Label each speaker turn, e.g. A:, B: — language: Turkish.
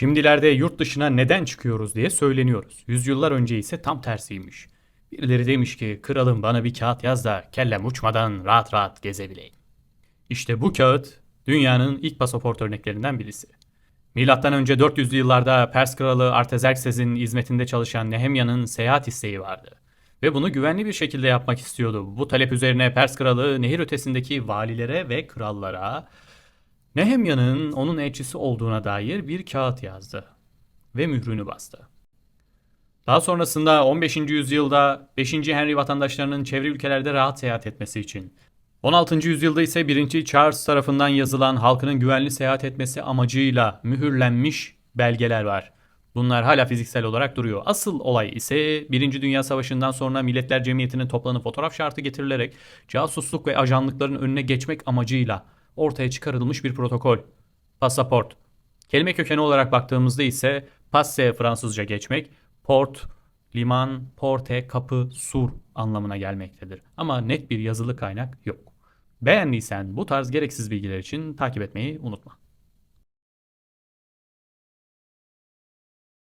A: Şimdilerde yurt dışına neden çıkıyoruz diye söyleniyoruz. Yüzyıllar önce ise tam tersiymiş. Birileri demiş ki kralım bana bir kağıt yaz da kellem uçmadan rahat rahat gezebileyim. İşte bu kağıt dünyanın ilk pasaport örneklerinden birisi. Milattan önce 400'lü yıllarda Pers kralı Artaxerxes'in hizmetinde çalışan Nehemya'nın seyahat isteği vardı. Ve bunu güvenli bir şekilde yapmak istiyordu. Bu talep üzerine Pers kralı nehir ötesindeki valilere ve krallara Nehemya'nın onun elçisi olduğuna dair bir kağıt yazdı ve mührünü bastı. Daha sonrasında 15. yüzyılda 5. Henry vatandaşlarının çevre ülkelerde rahat seyahat etmesi için 16. yüzyılda ise 1. Charles tarafından yazılan halkının güvenli seyahat etmesi amacıyla mühürlenmiş belgeler var. Bunlar hala fiziksel olarak duruyor. Asıl olay ise 1. Dünya Savaşı'ndan sonra Milletler Cemiyeti'nin toplanıp fotoğraf şartı getirilerek casusluk ve ajanlıkların önüne geçmek amacıyla ortaya çıkarılmış bir protokol. Pasaport. Kelime kökeni olarak baktığımızda ise passe Fransızca geçmek, port, liman, porte, kapı, sur anlamına gelmektedir. Ama net bir yazılı kaynak yok. Beğendiysen bu tarz gereksiz bilgiler için takip etmeyi unutma.